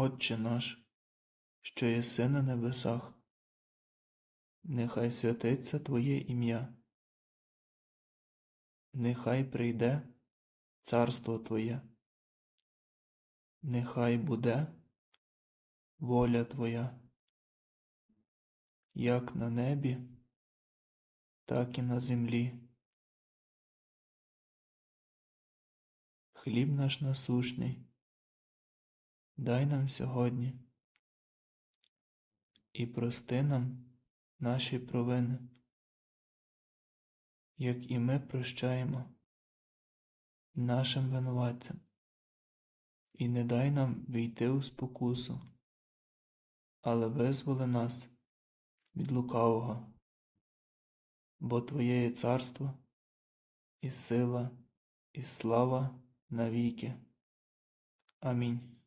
Отче наш, що єси на небесах, нехай святиться Твоє ім'я, нехай прийде царство Твоє, нехай буде воля Твоя, як на небі, так і на землі. Хліб наш насушний, дай нам сьогодні і прости нам наші провини, як і ми прощаємо нашим винуватцям, і не дай нам війти у спокусу, але визволи нас від лукавого, бо Твоє є царство і сила, і слава навіки. Амінь.